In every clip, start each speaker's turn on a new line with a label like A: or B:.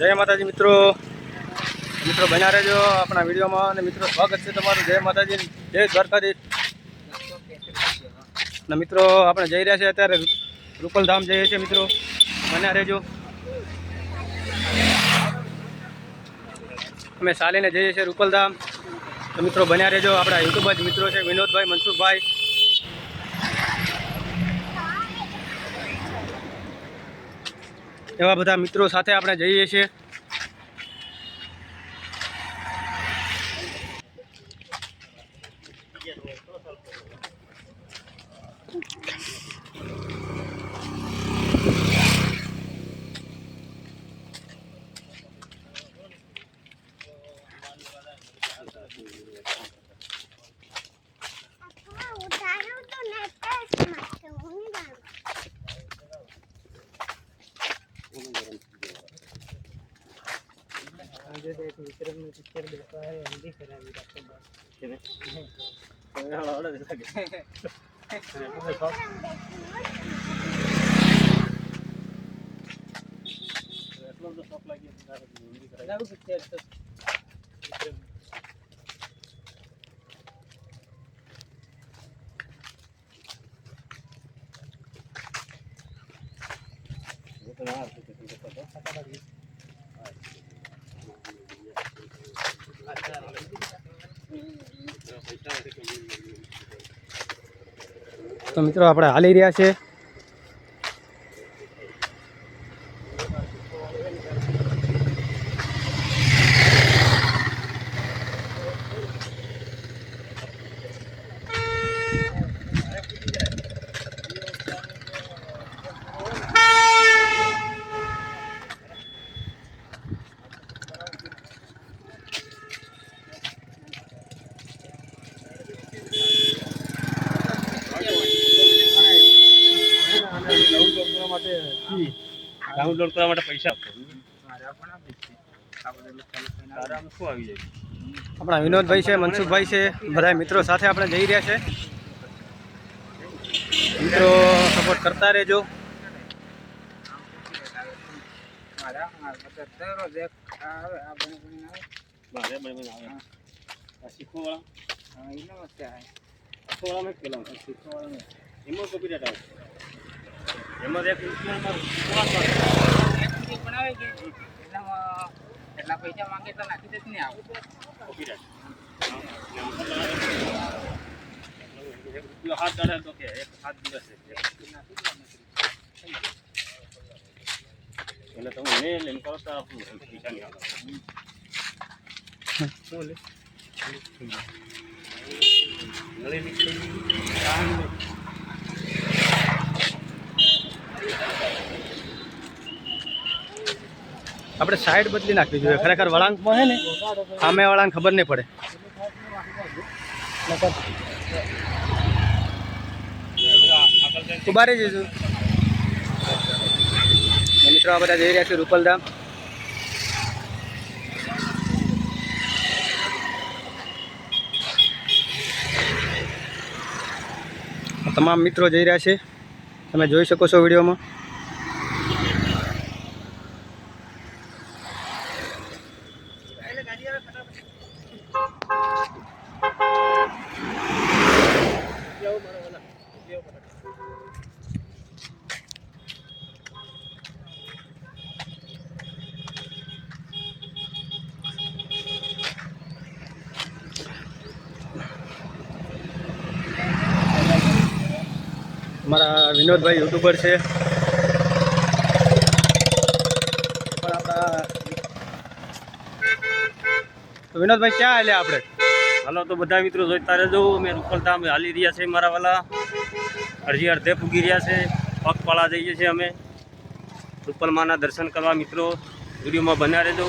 A: જય માતાજી મિત્રો. મિત્રો બન્યા રહેજો આપણા વિડીયોમાં અને મિત્રો સ્વાગત છે તમારું. જય માતાજી. જય દ્વારકાધીશ. અને મિત્રો આપણે જઈ રહ્યા છીએ અત્યારે રૂપલધામ જઈએ છીએ મિત્રો. બન્યા રહેજો. અમે ચાલીને જઈએ છીએ રૂપલધામ તો મિત્રો બન્યા રહેજો. આપણા યુટ્યુબ જ મિત્રો છે વિનોદભાઈ, મનસુખભાઈ. એવા બધા મિત્રો સાથે આપણે જઈએ છીએ.
B: ઉતારું ambil dari pikiran pikir berapa yang
A: di kira kira coba. Kalau udah bisa gitu Lalu, મિત્રો આપણે હાલી રહ્યા છે
C: ડાઉનલોડ કરવા માટે પૈસા આપો. શું આવી જાય?
A: આપણા વિનોદભાઈ છે મનસુખભાઈ છે બધા મિત્રો સાથે આપણે જઈ રહ્યા છે. મિત્રો સપોર્ટ કરતા રહેજો.
C: શીખવાળા શીખવાળા એમાં કોપી શીખવાવાળા એમાં કોપીરાઇટ આવે એમાં એક રૂપિયામાં
D: એટલા પૈસા માંગે તો નાખી દેશ ને આવું.
C: એક હાથ ચડે તો કે એક હાથ દિવસ એટલે તમે મેલ એમ કરો તો આપણું પૈસા નહીં આવે
A: આપણે સાઈડ બદલી નાખવી જોઈએ. ખરેખર વળાંકમાં હે ને, સામે વળાંક ખબર નહીં પડે. ઊભા રહી મિત્રો, આ બધા જઈ રહ્યા છે રૂપલધામ તમામ મિત્રો જઈ રહ્યા છે. તમે જોઈ શકો છો વિડીયોમાં. અમારા વિનોદભાઈ યુટ્યુબર છે. પણ વિનોદભાઈ, ક્યાં હાલ્યા આપણે?
C: હાલો, તો બધા મિત્રો જોઈતા રહેજો અમે રૂપલધામ હાલી રહ્યા છે મારા વાલા. અડધી અડધે પૂગી રહ્યા છે. પગપાળા જઈએ છીએ અમે. રૂપલમાના દર્શન કરવા મિત્રો વિડીયોમાં બન્યા રહેજો.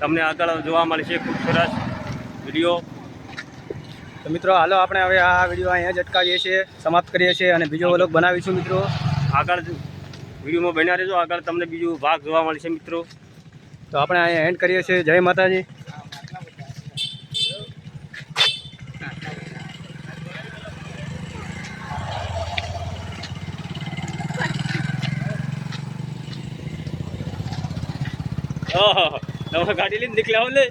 C: તમને આગળ જોવા મળશે ખૂબ સરસ વીડિયો.
A: તો મિત્રો હાલો આપણે હવે આ વીડિયો અહીંયા જ અટકાવીએ છીએ સમાપ્ત કરીએ છીએ અને બીજો વલોગ બનાવીશું મિત્રો.
C: આગળ વિડીયોમાં બન્યા રહેજો. આગળ તમને બીજું ભાગ જોવા મળશે મિત્રો.
A: તો આપણે અહીંયા એન્ડ કરીએ છીએ. જય માતાજી.
C: ગાડી લઈને નીકળ્યા લે.